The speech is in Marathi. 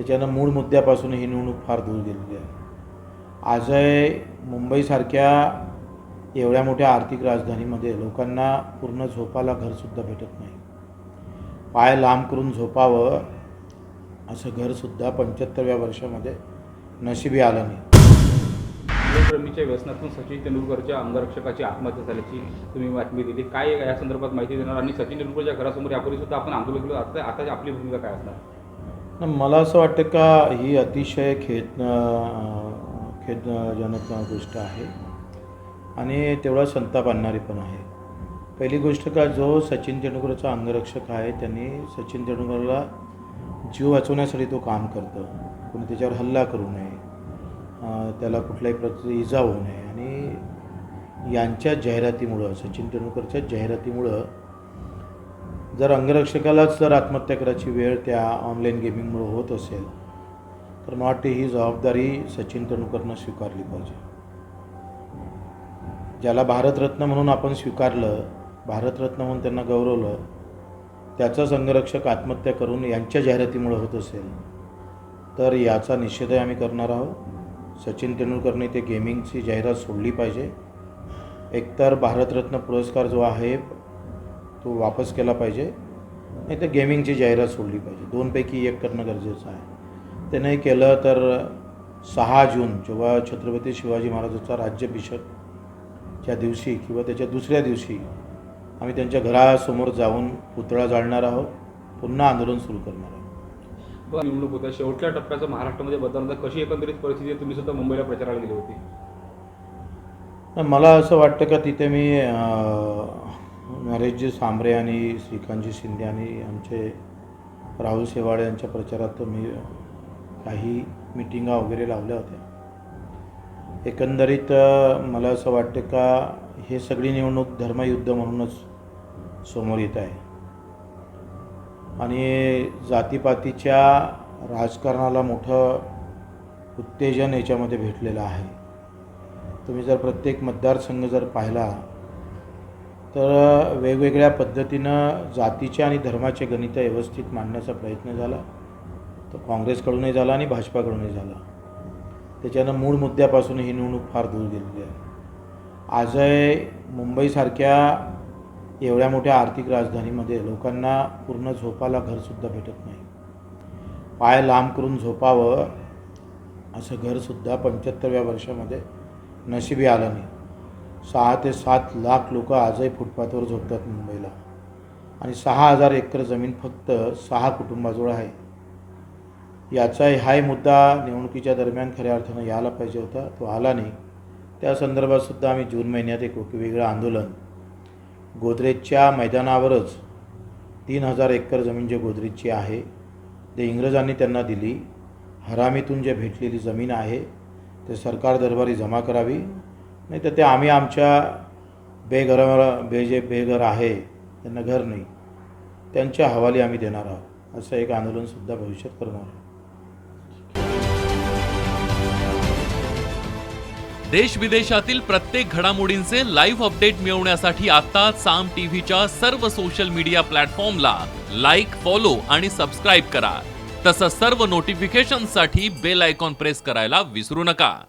त्याच्यानं मूळ मुद्द्यापासून ही निवडणूक फार दूर गेलेली आहे. आजही मुंबईसारख्या एवढ्या मोठ्या आर्थिक राजधानीमध्ये लोकांना पूर्ण झोपाला घरसुद्धा भेटत नाही. पाय लांब करून झोपावं असं घरसुद्धा पंच्याहत्तरव्या वर्षामध्ये नशिबी आलं नाही. प्रेमीच्या व्यसनातून सचिन तेंडुलकरच्या अंगरक्षकाची आत्महत्या झाल्याची तुम्ही बातमी दिली. काय या संदर्भात माहिती देणार? आणि सचिन तेंडुलकरच्या घरासमोर यापूर्वी सुद्धा आपण आंदोलन केलं. आता आता आपली भूमिका काय असणार? मला असं वाटतं का ही अतिशय खेद खेदजनक गोष्ट आहे. आणि तेवढा संताप आणणारी पण आहे. पहिली गोष्ट का जो सचिन तेंडुलकरचा अंगरक्षक आहे त्यांनी सचिन तेंडुलकरला जीव वाचवण्यासाठी तो काम करतो. कोणी त्याच्यावर हल्ला करू नये. त्याला कुठल्याही प्रकारची इजा होऊ नये. आणि यांच्या जाहिरातीमुळं सचिन तेंडुलकरच्या जाहिरातीमुळं जर अंगरक्षकालाच जर आत्महत्या करायची वेळ त्या ऑनलाईन गेमिंगमुळे होत असेल तर मला वाटते ही जबाबदारी सचिन तेंडुलकरनं स्वीकारली पाहिजे. ज्याला भारतरत्न म्हणून आपण स्वीकारलं भारतरत्न म्हणून त्यांना गौरवलं त्याचाच अंगरक्षक आत्महत्या करून यांच्या जाहिरातीमुळे होत असेल तर याचा निषेधही आम्ही करणार आहोत. सचिन तेंडुलकरने ते गेमिंगची जाहिरात सोडली पाहिजे. एकतर भारतरत्न पुरस्कार जो आहे तो वापस केला पाहिजे. नाही तर गेमिंगची जाहिरात सोडली पाहिजे. दोनपैकी एक करणं गरजेचं आहे. ते नाही केलं तर सहा जून जेव्हा छत्रपती शिवाजी महाराजांचा राज्याभिषेकच्या दिवशी किंवा त्याच्या दुसऱ्या दिवशी आम्ही त्यांच्या घरासमोर जाऊन पुतळा जाळणार आहोत पुन्हा आंदोलन सुरू करणार आहोत. निवडणूक होत्या शेवटच्या टप्प्याचं महाराष्ट्रामध्ये बदलणार कशी एकंदरीत परिस्थिती? तुम्ही सुद्धा मुंबईला प्रचाराला गेली होती. मला असं वाटतं का तिथे मी नरेशजी सांबरे आणि श्रीकांतजी शिंदे आणि आमचे राहुल शेवाळे यांच्या प्रचारात मी काही मिटिंगा वगैरे लावल्या होत्या. एकंदरीत मला असं वाटतं का हे सगळी निवडणूक धर्मयुद्ध म्हणूनच समोर येत आहे. आणि जातीपातीच्या राजकारणाला मोठं उत्तेजन याच्यामध्ये भेटलेलं आहे. तुम्ही जर प्रत्येक मतदारसंघ जर पाहिला तर वेगवेगळ्या पद्धतीनं जातीचे आणि धर्माचे गणित व्यवस्थित मांडण्याचा प्रयत्न झाला. तो काँग्रेसकडूनही झाला आणि भाजपाकडूनही झाला. त्याच्यानं मूळ मुद्द्यापासून ही निवडणूक फार दूर गेलेली आहे. आजही मुंबईसारख्या एवढ्या मोठ्या आर्थिक राजधानीमध्ये लोकांना पूर्ण झोपाला घरसुद्धा भेटत नाही. पाय लांब करून झोपावं असं घरसुद्धा पंच्याहत्तरव्या वर्षामध्ये नशिबी आलं नाही. सहा ते सात लाख लोक आजही फुटपाथवर झोपतात मुंबईला. आणि सहा हजार एकर जमीन फक्त सहा कुटुंबाजवळ आहे. याचा हाही मुद्दा निवडणुकीच्या दरम्यान खऱ्या अर्थानं यायला पाहिजे होता तो आला नाही. त्या संदर्भातसुद्धा आम्ही जून महिन्यात एक वेगळं आंदोलन. गोदरेजच्या मैदानावरच तीन हजार एकर जमीन जे गोदरेजची आहे ते इंग्रजांनी त्यांना दिली. हरामीतून जे भेटलेली जमीन आहे ते सरकार दरबारी जमा करावी. नाही तर ते आम्ही आमच्या बेघरावर बे जे बेघर आहे त्यांना घर नाही. त्यांच्या हवाली आम्ही देणार आहोत. असं एक आंदोलनसुद्धा भविष्यात करणार आहोत देश विदेशातील प्रत्येक घडामोडींचे लाईव्ह अपडेट मिळवण्यासाठी आता साम टीव्हीच्या सर्व सोशल मीडिया प्लॅटफॉर्मला लाईक फॉलो आणि सबस्क्राईब करा. तसंच सर्व नोटिफिकेशनसाठी बेल आयकॉन प्रेस करायला विसरू नका.